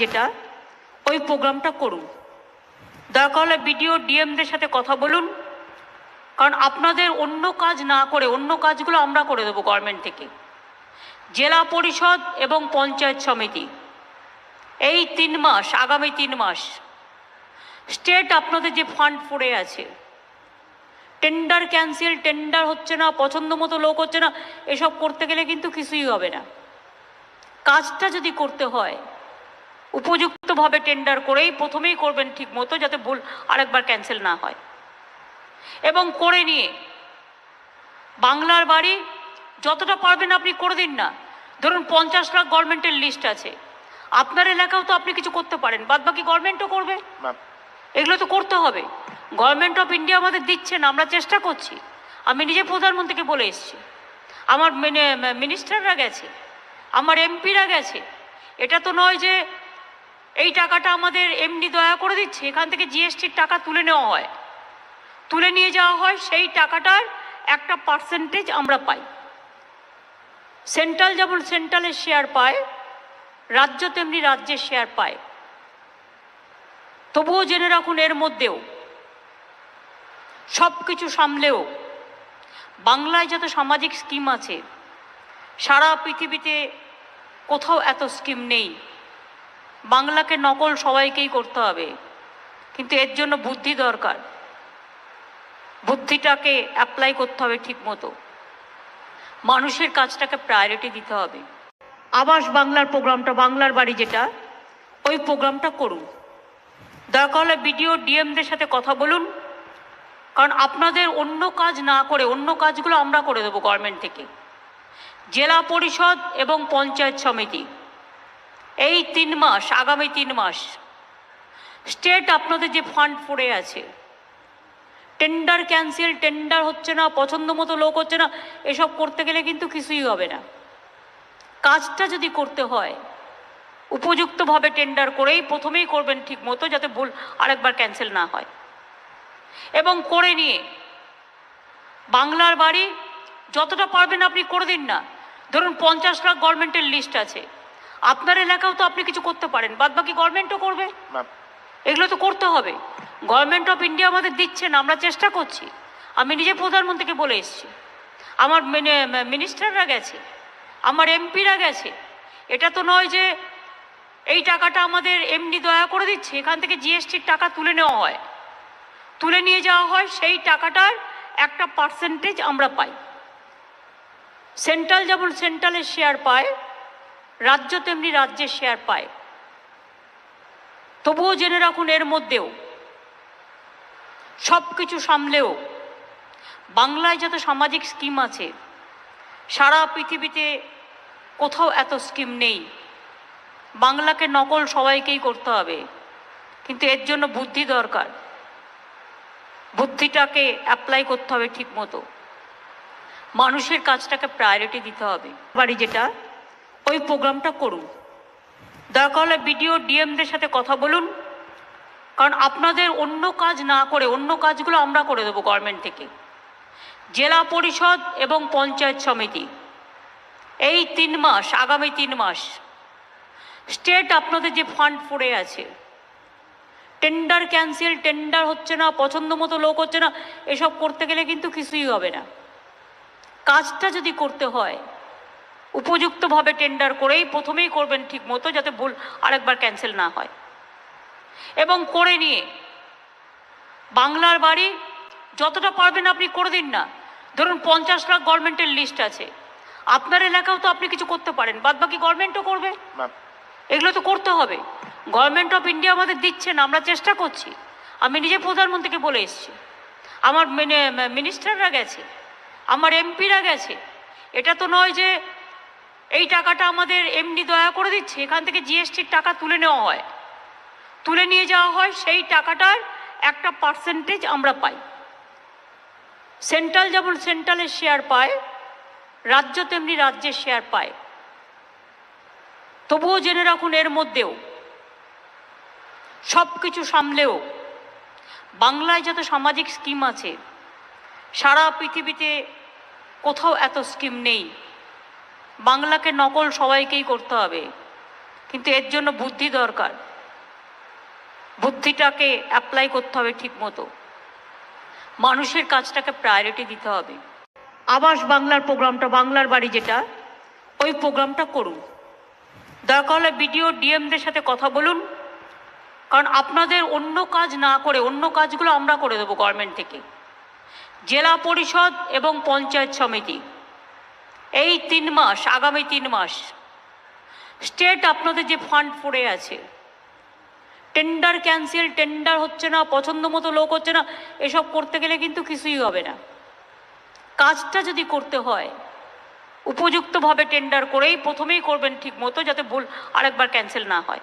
যেটা ওই প্রোগ্রামটা করুন। দরকার হলে বিডিও, ডিএমদের সাথে কথা বলুন। কারণ আপনাদের অন্য কাজ না করে, অন্য কাজগুলো আমরা করে দেবো গভর্নমেন্ট থেকে। জেলা পরিষদ এবং পঞ্চায়েত সমিতি। এই তিন মাস, আগামী তিন মাস স্টেট আপনাদের যে ফান্ড পড়ে আছে টেন্ডার ক্যান্সেল টেন্ডার হচ্ছে না, পছন্দ মতো লোক হচ্ছে না, এসব করতে গেলে কিন্তু কিছুই হবে না। কাজটা যদি করতে হয় উপযুক্তভাবে টেন্ডার করেই প্রথমেই করবেন ঠিক মতো যাতে ভুল আরেকবার ক্যান্সেল না হয়। এবং করে নিয়ে বাংলার বাড়ি যতটা পারবেন আপনি করে দিন না। ধরুন পঞ্চাশ লাখ গভর্নমেন্টের লিস্ট আছে। আপনার এলাকাও তো আপনি কিছু করতে পারেন বাদ বাকি গভর্নমেন্টও করবে। এগুলো তো করতে হবে। গভর্নমেন্ট অফ ইন্ডিয়া আমাদের দিচ্ছে না আমরা চেষ্টা করছি। আমি নিজে প্রধানমন্ত্রীকে বলে এসেছি। আমার মিনিস্টাররা গেছে আমার এমপিরা গেছে। এটা তো নয় যে এই টাকাটা আমাদের এমনি দয়া করে দিচ্ছে, এখান থেকে জিএসটির টাকা তুলে নেওয়া হয়। তুলে নিয়ে যাওয়া হয়, সেই টাকাটার একটা পার্সেন্টেজ আমরা পাই। সেন্ট্রাল যেমন সেন্ট্রালের শেয়ার পায়, রাজ্য তেমনি রাজ্যের শেয়ার পায়। তবুও জেনে রাখুন এর মধ্যেও সব কিছু সামলেও, বাংলায় যত সামাজিক স্কিম আছে, সারা পৃথিবীতে কোথাও এত স্কিম নেই। বাংলাকে নকল সবাইকেই করতে হবে। কিন্তু এর জন্য বুদ্ধি দরকার। বুদ্ধিটাকে অ্যাপ্লাই করতে হবে ঠিক মতো মানুষের কাজটাকে প্রায়োরিটি দিতে হবে। আবাস বাংলার প্রোগ্রামটা, বাংলার বাড়ি যেটা, ওই প্রোগ্রামটা করুন। দরকার হলে বিডিও, ডিএমদের সাথে কথা বলুন। কারণ আপনাদের অন্য কাজ না করে, অন্য কাজগুলো আমরা করে দেবো গভর্নমেন্ট থেকে। জেলা পরিষদ এবং পঞ্চায়েত সমিতি। এই তিন মাস, আগামী তিন মাস স্টেট আপনাদের যে ফান্ড পড়ে আছে টেন্ডার ক্যান্সেল টেন্ডার হচ্ছে না, পছন্দ মতো লোক হচ্ছে না, এসব করতে গেলে কিন্তু কিছুই হবে না। কাজটা যদি করতে হয়, উপযুক্তভাবে টেন্ডার করেই প্রথমেই করবেন ঠিক মতো যাতে ভুল আরেকবার ক্যান্সেল না হয়। এবং করে নিয়ে, বাংলার বাড়ি যতটা পারবেন আপনি করে দিন না। ধরুন পঞ্চাশ লাখ গভর্নমেন্টের লিস্ট আছে। আপনার এলাকাও তো আপনি কিছু করতে পারেন বাদ বাকি গভর্নমেন্টও করবে। এগুলো তো করতে হবে। গভর্নমেন্ট অফ ইন্ডিয়া আমাদের দিচ্ছে না আমরা চেষ্টা করছি। আমি নিজে প্রধানমন্ত্রীকে বলে এসেছি। আমার মিনিস্টাররা গেছে আমার এমপিরা গেছে। এটা তো নয় যে এই টাকাটা আমাদের এমনি দয়া করে দিচ্ছে এখান থেকে জিএসটির টাকা তুলে নেওয়া হয়। তুলে নিয়ে যাওয়া হয় সেই টাকাটার একটা পার্সেন্টেজ আমরা পাই। সেন্ট্রাল যেমন সেন্ট্রালের শেয়ার পায় রাজ্য তেমনি রাজ্যের শেয়ার পায়। তবুও জেনে রাখুন এর মধ্যেও সব কিছু সামলেও, বাংলায় যত সামাজিক স্কিম আছে, সারা পৃথিবীতে কোথাও এত স্কিম নেই। বাংলাকে নকল সবাইকেই করতে হবে, কিন্তু এর জন্য বুদ্ধি দরকার। বুদ্ধিটাকে অ্যাপ্লাই করতে হবে ঠিক মতো মানুষের কাজটাকে প্রায়োরিটি দিতে হবে। বাড়ি যেটা ওই প্রোগ্রামটা করুন। দরকার হলে বিডিও ডিএমদের সাথে কথা বলুন। কারণ আপনাদের অন্য কাজ না করে অন্য কাজগুলো আমরা করে দেবো গভর্নমেন্ট থেকে। জেলা পরিষদ এবং পঞ্চায়েত সমিতি। এই তিন মাস, আগামী তিন মাস স্টেট আপনাদের যে ফান্ড পড়ে আছে টেন্ডার ক্যান্সেল টেন্ডার হচ্ছে না, পছন্দ মতো লোক হচ্ছে না, এসব করতে গেলে কিন্তু কিছুই হবে না। কাজটা যদি করতে হয় উপযুক্তভাবে টেন্ডার করেই প্রথমেই করবেন ঠিক মতো যাতে ভুল আরেকবার ক্যান্সেল না হয়। এবং করে নিয়ে বাংলার বাড়ি যতটা পারবেন আপনি করে দিন না। ধরুন পঞ্চাশ লাখ গভর্নমেন্টের লিস্ট আছে। আপনার এলাকাও তো আপনি কিছু করতে পারেন বাদ বাকি গভর্নমেন্টও করবে। এগুলো তো করতে হবে। গভর্নমেন্ট অফ ইন্ডিয়া আমাদের দিচ্ছে না আমরা চেষ্টা করছি। আমি নিজে প্রধানমন্ত্রীকে বলে এসেছি। আমার মিনিস্টাররা গেছে আমার এমপিরা গেছে। এটা তো নয় যে এই টাকাটা আমাদের এমনি দয়া করে দিচ্ছে, এখান থেকে জিএসটির টাকা তুলে নেওয়া হয়। তুলে নিয়ে যাওয়া হয়, সেই টাকাটার একটা পার্সেন্টেজ আমরা পাই। সেন্ট্রাল যেমন সেন্ট্রালের শেয়ার পায়, রাজ্য তেমনি রাজ্যের শেয়ার পায়। তবুও জেনে রাখুন এর মধ্যেও সব কিছু সামলেও, বাংলায় যত সামাজিক স্কিম আছে, সারা পৃথিবীতে কোথাও এত স্কিম নেই। বাংলাকে নকল সবাইকেই করতে হবে। কিন্তু এর জন্য বুদ্ধি দরকার। বুদ্ধিটাকে অ্যাপ্লাই করতে হবে ঠিক মতো মানুষের কাজটাকে প্রায়োরিটি দিতে হবে। আবাস বাংলার প্রোগ্রামটা, বাংলার বাড়ি যেটা, ওই প্রোগ্রামটা করুন। দরকার হলে বিডিও ডিএমদের সাথে কথা বলুন। কারণ আপনাদের অন্য কাজ না করে, অন্য কাজগুলো আমরা করে দেবো গভর্নমেন্ট থেকে। জেলা পরিষদ এবং পঞ্চায়েত সমিতি। এই তিন মাস, আগামী তিন মাস স্টেট আপনাদের যে ফান্ড পড়ে আছে টেন্ডার ক্যান্সেল টেন্ডার হচ্ছে না, পছন্দ মতো লোক হচ্ছে না, এসব করতে গেলে কিন্তু কিছুই হবে না। কাজটা যদি করতে হয়, উপযুক্তভাবে টেন্ডার করেই প্রথমেই করবেন ঠিক মতো যাতে ভুল আরেকবার ক্যান্সেল না হয়।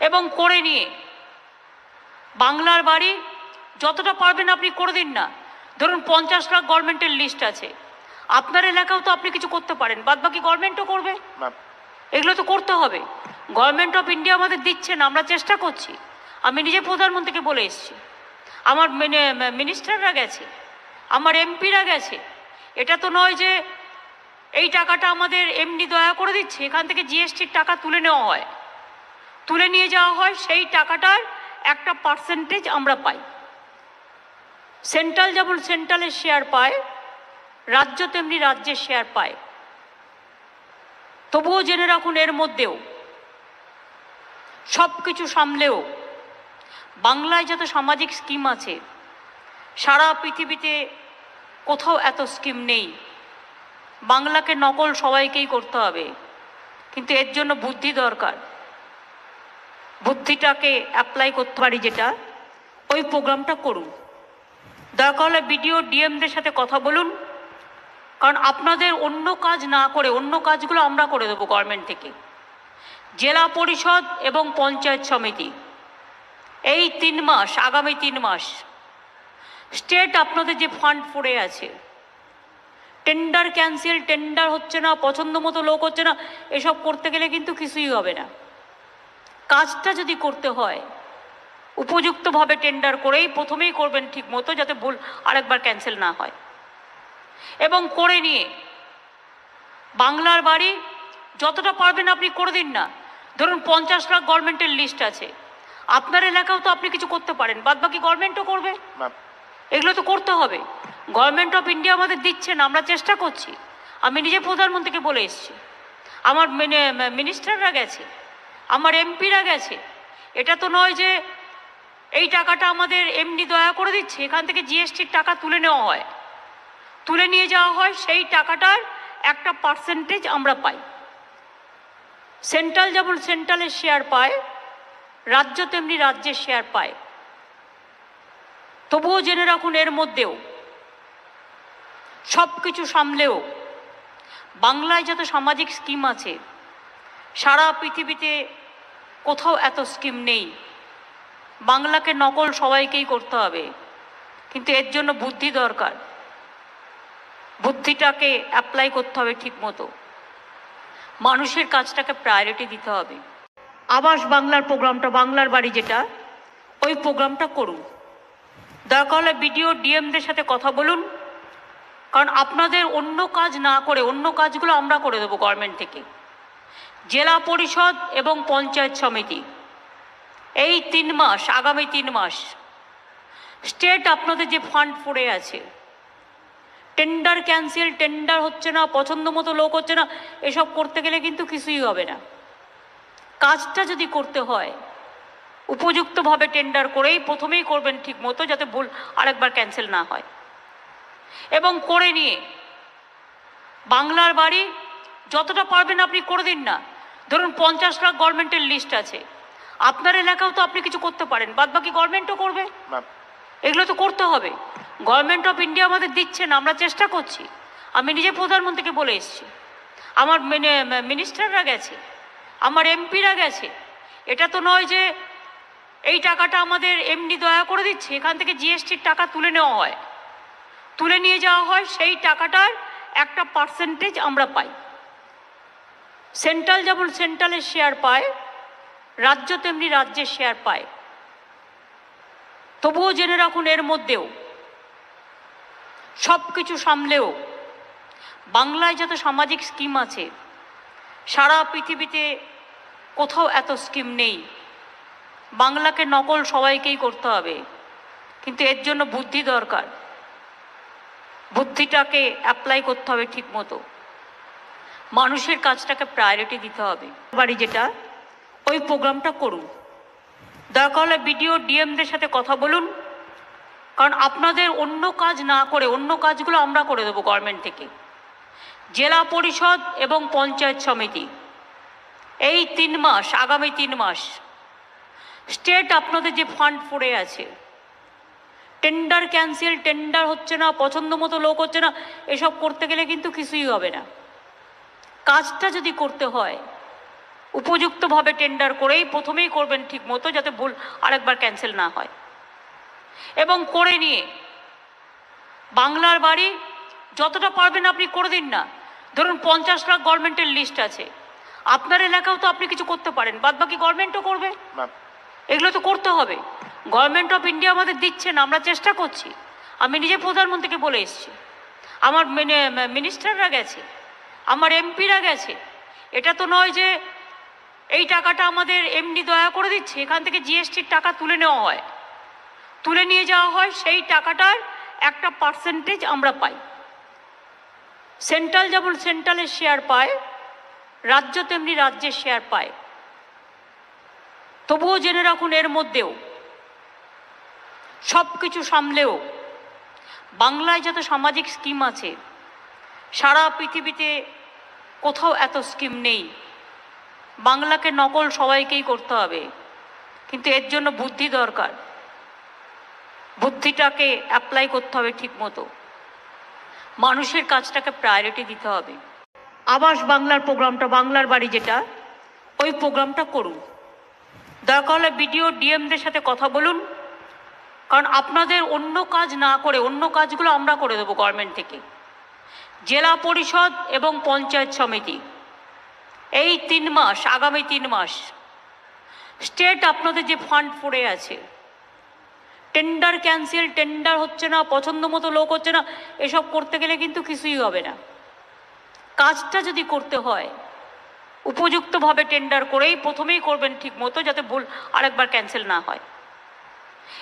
এবং করে নিয়ে, বাংলার বাড়ি যতটা পারবেন আপনি করে দিন না। ধরুন পঞ্চাশ লাখ গভর্নমেন্টের লিস্ট আছে। আপনার এলাকাও তো আপনি কিছু করতে পারেন বাদ বাকি গভর্নমেন্টও করবে। এগুলো তো করতে হবে। গভর্নমেন্ট অফ ইন্ডিয়া আমাদের দিচ্ছে না আমরা চেষ্টা করছি। আমি নিজে প্রধানমন্ত্রীকে বলে এসেছি। আমার মিনিস্টাররা গেছে আমার এমপিরা গেছে। এটা তো নয় যে এই টাকাটা আমাদের এমনি দয়া করে দিচ্ছে এখান থেকে জিএসটির টাকা তুলে নেওয়া হয়। তুলে নিয়ে যাওয়া হয় সেই টাকাটার একটা পার্সেন্টেজ আমরা পাই। সেন্ট্রাল যেমন সেন্ট্রালের শেয়ার পায় রাজ্য তেমনি রাজ্যের শেয়ার পায়। তবুও জেনে রাখুন, এর মধ্যেও সব কিছু সামলেও বাংলায় যত সামাজিক স্কিম আছে, সারা পৃথিবীতে কোথাও এত স্কিম নেই। বাংলাকে নকল সবাইকেই করতে হবে, কিন্তু এর জন্য বুদ্ধি দরকার। বুদ্ধিটাকে অ্যাপ্লাই করতে পারি যেটা, ওই প্রোগ্রামটা করুন। দরকার হলে বিডিও ডিএমদের সাথে কথা বলুন কারণ আপনাদের অন্য কাজ না করে, অন্য কাজগুলো আমরা করে দেবো গভর্নমেন্ট থেকে। জেলা পরিষদ এবং পঞ্চায়েত সমিতি। এই তিন মাস, আগামী তিন মাস স্টেট আপনাদের যে ফান্ড পড়ে আছে টেন্ডার ক্যান্সেল টেন্ডার হচ্ছে না, পছন্দ মতো লোক হচ্ছে না, এসব করতে গেলে কিন্তু কিছুই হবে না। কাজটা যদি করতে হয়, উপযুক্তভাবে টেন্ডার করেই প্রথমেই করবেন ঠিক মতো যাতে ভুল আরেকবার ক্যান্সেল না হয়। এবং করে নিয়ে। বাংলার বাড়ি যতটা পারবেন আপনি করে দিন না। ধরুন পঞ্চাশ লাখ গভর্নমেন্টের লিস্ট আছে। আপনার এলাকাও তো আপনি কিছু করতে পারেন। বাদ বাকি গভর্নমেন্টও করবে। এগুলো তো করতে হবে। গভর্নমেন্ট অফ ইন্ডিয়া আমাদের দিচ্ছে না আমরা চেষ্টা করছি। আমি নিজে প্রধানমন্ত্রীকে বলে এসেছি। আমার মিনিস্টাররা গেছে। আমার এমপিরা গেছে। এটা তো নয় যে এই টাকাটা আমাদের এমনি দয়া করে দিচ্ছে। এখান থেকে জিএসটির টাকা তুলে নেওয়া হয়। তুলে নিয়ে যাওয়া হয়, সেই টাকাটার একটা পার্সেন্টেজ আমরা পাই। সেন্ট্রাল যেমন সেন্ট্রালের শেয়ার পায়, রাজ্য তেমনি রাজ্যের শেয়ার পায়। তবুও জেনে রাখুন, এর মধ্যেও সব কিছু সামলেও বাংলায় যত সামাজিক স্কিম আছে, সারা পৃথিবীতে কোথাও এত স্কিম নেই। বাংলাকে নকল সবাইকেই করতে হবে, কিন্তু এর জন্য বুদ্ধি দরকার। বুদ্ধিটাকে অ্যাপ্লাই করতে হবে ঠিক মতো মানুষের কাজটাকে প্রায়োরিটি দিতে হবে। আবাস বাংলার প্রোগ্রামটা, বাংলার বাড়ি যেটা, ওই প্রোগ্রামটা করুন। দরকার হলে বিডিও ডিএমদের সাথে কথা বলুন। কারণ আপনাদের অন্য কাজ না করে, অন্য কাজগুলো আমরা করে দেবো গভর্নমেন্ট থেকে। জেলা পরিষদ এবং পঞ্চায়েত সমিতি। এই তিন মাস, আগামী তিন মাস স্টেট আপনাদের যে ফান্ড পড়ে আছে টেন্ডার ক্যান্সেল টেন্ডার হচ্ছে না পছন্দ মতো লোক হচ্ছে না এসব করতে গেলে কিন্তু কিছুই হবে না। কাজটা যদি করতে হয় উপযুক্তভাবে টেন্ডার করেই প্রথমেই করবেন ঠিক মতো যাতে ভুল আরেকবার ক্যান্সেল না হয়। এবং করে নিয়ে বাংলার বাড়ি যতটা পারবেন আপনি করে দিন না। ধরুন পঞ্চাশ লাখ গভর্নমেন্টের লিস্ট আছে। আপনার এলাকাও তো আপনি কিছু করতে পারেন বাদ বাকি গভর্নমেন্টও করবে। এগুলো তো করতে হবে। গভর্নমেন্ট অফ ইন্ডিয়া আমাদের দিচ্ছে না, আমরা চেষ্টা করছি। আমি নিজে প্রধানমন্ত্রীকে বলে এসেছি। আমার মিনিস্টাররা গেছে, আমার এমপিরা গেছে। এটা তো নয় যে এই টাকাটা আমাদের এমনি দয়া করে দিচ্ছে, এখান থেকে জিএসটির টাকা তুলে নেওয়া হয়। তুলে নিয়ে যাওয়া হয়, সেই টাকাটার একটা পার্সেন্টেজ আমরা পাই। সেন্ট্রাল যেমন সেন্ট্রালের শেয়ার পায়, রাজ্য তেমনি রাজ্যের শেয়ার পায়। তবুও জেনে রাখুন এর মধ্যেও সব কিছু সামলেও বাংলায় যত সামাজিক স্কিম আছে, সারা পৃথিবীতে কোথাও এত স্কিম নেই। বাংলাকে নকল সবাইকেই করতে হবে, কিন্তু এর জন্য বুদ্ধি দরকার। বুদ্ধিটাকে অ্যাপ্লাই করতে হবে ঠিক মতো মানুষের কাজটাকে প্রায়োরিটি দিতে হবে। বাড়ি যেটা, ওই প্রোগ্রামটা করুন। দরকার হলে বিডিও ডিএমদের সাথে কথা বলুন। কারণ আপনাদের অন্য কাজ না করে, অন্য কাজগুলো আমরা করে দেবো গভর্নমেন্ট থেকে। জেলা পরিষদ এবং পঞ্চায়েত সমিতি। এই তিন মাস, আগামী তিন মাস স্টেট আপনাদের যে ফান্ড পড়ে আছে টেন্ডার ক্যান্সেল টেন্ডার হচ্ছে না, পছন্দ মতো লোক হচ্ছে না, এসব করতে গেলে কিন্তু কিছুই হবে না। কাজটা যদি করতে হয়, উপযুক্তভাবে টেন্ডার করেই প্রথমেই করবেন ঠিক মতো যাতে ভুল আরেকবার ক্যান্সেল না হয়। এবং করে নিয়ে। বাংলার বাড়ি যতটা পারবেন আপনি করে দিন না। ধরুন পঞ্চাশ লাখ গভর্নমেন্টের লিস্ট আছে। আপনার এলাকাও তো আপনি কিছু করতে পারেন। বাদ বাকি গভর্নমেন্টও করবে। এগুলো তো করতে হবে। গভর্নমেন্ট অফ ইন্ডিয়া আমাদের দিচ্ছে না আমরা চেষ্টা করছি। আমি নিজে প্রধানমন্ত্রীকে বলে এসেছি। আমার মিনিস্টাররা গেছে। আমার এমপিরা গেছে। এটা তো নয় যে এই টাকাটা আমাদের এমনি দয়া করে দিচ্ছে। এখান থেকে জিএসটির টাকা তুলে নেওয়া হয়। তুলে নিয়ে যাওয়া হয়, সেই টাকাটার একটা পার্সেন্টেজ আমরা পাই। সেন্ট্রাল যেমন সেন্ট্রালের শেয়ার পায়, রাজ্য তেমনি রাজ্যের শেয়ার পায়। তবুও জেনে রাখুন এর মধ্যেও সব কিছু সামলেও, বাংলায় যত সামাজিক স্কিম আছে, সারা পৃথিবীতে কোথাও এত স্কিম নেই। বাংলাকে নকল সবাইকেই করতে হবে, কিন্তু এর জন্য বুদ্ধি দরকার। বুদ্ধিটাকে অ্যাপ্লাই করতে হবে ঠিক মতো মানুষের কাজটাকে প্রায়োরিটি দিতে হবে। আবাস বাংলার প্রোগ্রামটা, বাংলার বাড়ি যেটা, ওই প্রোগ্রামটা করুন। দরকার হলে বিডিও, ডিএমদের সাথে কথা বলুন। কারণ আপনাদের অন্য কাজ না করে, অন্য কাজগুলো আমরা করে দেবো গভর্নমেন্ট থেকে। জেলা পরিষদ এবং পঞ্চায়েত সমিতি। এই তিন মাস, আগামী তিন মাস স্টেট আপনাদের যে ফান্ড পড়ে আছে টেন্ডার ক্যান্সেল টেন্ডার হচ্ছে না পছন্দ মতো লোক হচ্ছে না এসব করতে গেলে কিন্তু কিছুই হবে না। কাজটা যদি করতে হয় উপযুক্তভাবে টেন্ডার করেই প্রথমেই করবেন ঠিক মতো যাতে ভুল আরেকবার ক্যান্সেল না হয়।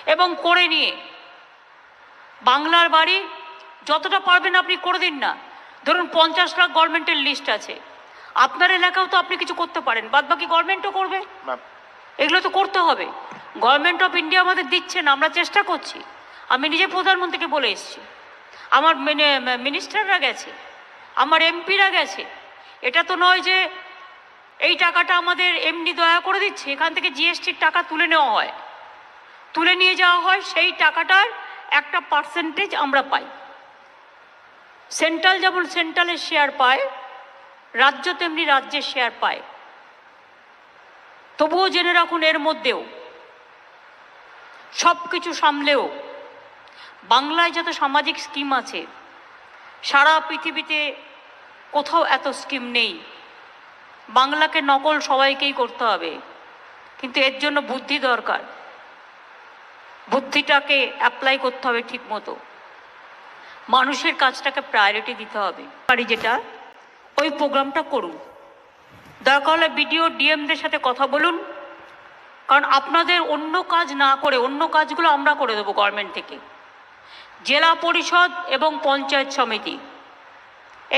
এবং করে নিয়ে বাংলার বাড়ি যতটা পারবেন আপনি করে দিন না। ধরুন পঞ্চাশ লাখ গভর্নমেন্টের লিস্ট আছে। আপনার এলাকাও তো আপনি কিছু করতে পারেন বাদ বাকি গভর্নমেন্টও করবে। এগুলো তো করতে হবে। গভর্নমেন্ট অফ ইন্ডিয়া আমাদের দিচ্ছে না, আমরা চেষ্টা করছি। আমি নিজে প্রধানমন্ত্রীকে বলে এসেছি। আমার মিনিস্টাররা গেছে, আমার এমপিরা গেছে। এটা তো নয় যে এই টাকাটা আমাদের এমনি দয়া করে দিচ্ছে, এখান থেকে জিএসটির টাকা তুলে নেওয়া হয়। তুলে নিয়ে যাওয়া হয়, সেই টাকাটার একটা পার্সেন্টেজ আমরা পাই। সেন্ট্রাল যেমন সেন্ট্রালের শেয়ার পায়, রাজ্য তেমনি রাজ্যের শেয়ার পায়। তবুও জেনে রাখুন এর মধ্যেও সব কিছু সামলেও বাংলায় যত সামাজিক স্কিম আছে, সারা পৃথিবীতে কোথাও এত স্কিম নেই। বাংলাকে নকল সবাইকেই করতে হবে, কিন্তু এর জন্য বুদ্ধি দরকার। বুদ্ধিটাকে অ্যাপ্লাই করতে হবে ঠিক মতো মানুষের কাজটাকে প্রায়োরিটি দিতে হবে। পারি যেটা, ওই প্রোগ্রামটা করুন। দরকার হলে বিডিও ডিএমদের সাথে কথা বলুন। কারণ আপনাদের অন্য কাজ না করে অন্য কাজগুলো আমরা করে দেবো গভর্নমেন্ট থেকে। জেলা পরিষদ এবং পঞ্চায়েত সমিতি।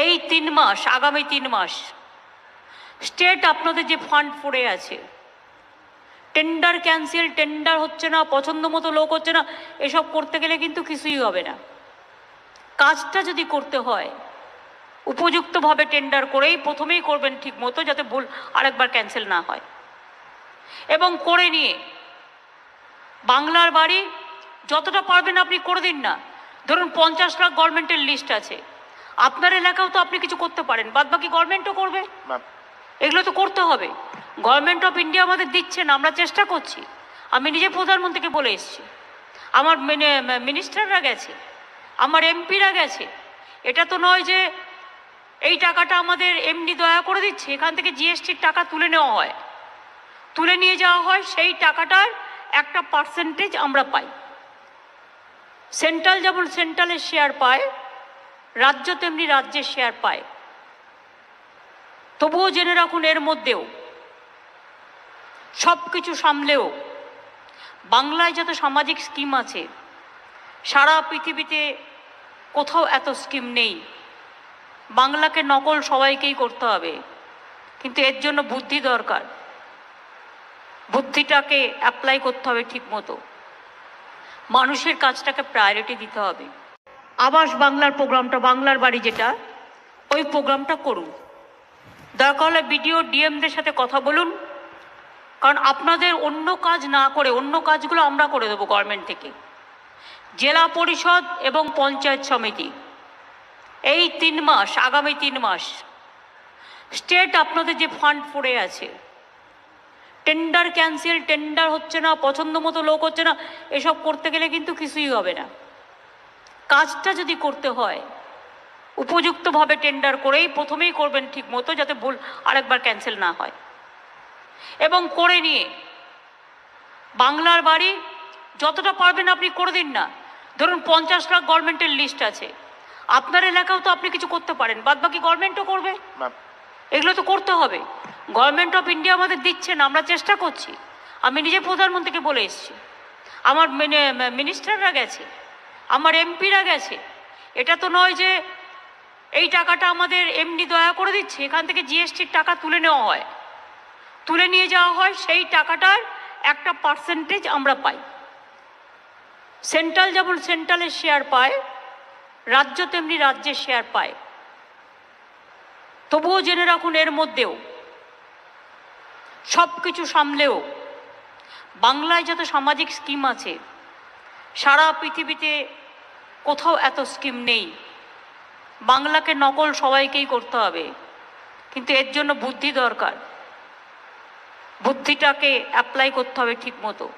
এই তিন মাস, আগামী তিন মাস স্টেট আপনাদের যে ফান্ড পড়ে আছে টেন্ডার ক্যান্সেল টেন্ডার হচ্ছে না, পছন্দ মতো লোক হচ্ছে না, এসব করতে গেলে কিন্তু কিছুই হবে না। কাজটা যদি করতে হয়, উপযুক্তভাবে টেন্ডার করেই প্রথমেই করবেন ঠিক মতো যাতে ভুল আরেকবার ক্যান্সেল না হয়। এবং করে নিয়ে। বাংলার বাড়ি যতটা পারবেন আপনি করে দিন না। ধরুন পঞ্চাশ লাখ গভর্নমেন্টের লিস্ট আছে। আপনার এলাকাও তো আপনি কিছু করতে পারেন। বাদ বাকি গভর্নমেন্টও করবে। এগুলো তো করতে হবে। গভর্নমেন্ট অফ ইন্ডিয়া আমাদের দিচ্ছে না আমরা চেষ্টা করছি। আমি নিজে প্রধানমন্ত্রীকে বলে এসেছি। আমার মিনিস্টাররা গেছে। আমার এমপিরা গেছে। এটা তো নয় যে এই টাকাটা আমাদের এমনি দয়া করে দিচ্ছে। এখান থেকে জিএসটির টাকা তুলে নেওয়া হয়। তুলে নিয়ে যাওয়া হয়, সেই টাকাটার একটা পার্সেন্টেজ আমরা পাই। সেন্ট্রাল যেমন সেন্ট্রালের শেয়ার পায়, রাজ্য তেমনি রাজ্যের শেয়ার পায়। তবুও জেনে রাখুন, এর মধ্যেও সব কিছু সামলেও, বাংলায় যত সামাজিক স্কিম আছে, সারা পৃথিবীতে কোথাও এত স্কিম নেই। বাংলাকে নকল সবাইকেই করতে হবে, কিন্তু এর জন্য বুদ্ধি দরকার। বুদ্ধিটাকে অ্যাপ্লাই করতে হবে ঠিক মতো মানুষের কাজটাকে প্রায়োরিটি দিতে হবে। আবাস বাংলার প্রোগ্রামটা, বাংলার বাড়ি যেটা, ওই প্রোগ্রামটা করুন। দরকার হলে বিডিও ডিএমদের সাথে কথা বলুন। কারণ আপনাদের অন্য কাজ না করে, অন্য কাজগুলো আমরা করে দেবো গভর্নমেন্ট থেকে। জেলা পরিষদ এবং পঞ্চায়েত সমিতি। এই তিন মাস, আগামী তিন মাস স্টেট আপনাদের যে ফান্ড পড়ে আছে টেন্ডার ক্যান্সেল টেন্ডার হচ্ছে না পছন্দ মতো লোক হচ্ছে না এসব করতে গেলে কিন্তু কিছুই হবে না। কাজটা যদি করতে হয় উপযুক্তভাবে টেন্ডার করেই প্রথমেই করবেন ঠিক মতো যাতে ভুল আরেকবার ক্যান্সেল না হয়। এবং করে নিয়ে বাংলার বাড়ি যতটা পারবেন আপনি করে দিন না। ধরুন পঞ্চাশ লাখ গভর্নমেন্টের লিস্ট আছে। আপনার এলাকাও তো আপনি কিছু করতে পারেন বাদ বাকি গভর্নমেন্টও করবে। এগুলো তো করতে হবে। গভর্নমেন্ট অফ ইন্ডিয়া আমাদের দিচ্ছে না, আমরা চেষ্টা করছি। আমি নিজে প্রধানমন্ত্রীকে বলে এসেছি। আমার মিনিস্টাররা গেছে, আমার এমপিরা গেছে। এটা তো নয় যে এই টাকাটা আমাদের এমনি দয়া করে দিচ্ছে, এখান থেকে জিএসটির টাকা তুলে নেওয়া হয়। তুলে নিয়ে যাওয়া হয়, সেই টাকাটার একটা পার্সেন্টেজ আমরা পাই। সেন্ট্রাল যেমন সেন্ট্রালের শেয়ার পায়, রাজ্য তেমনি রাজ্যের শেয়ার পায়। তবুও জেনে রাখুন এর মধ্যেও সব কিছু সামলেও বাংলায় যত সামাজিক স্কিম আছে, সারা পৃথিবীতে কোথাও এত স্কিম নেই। বাংলাকে নকল সবাইকেই করতে হবে, কিন্তু এর জন্য বুদ্ধি দরকার। বুদ্ধিটাকে অ্যাপ্লাই করতে হবে ঠিক মতো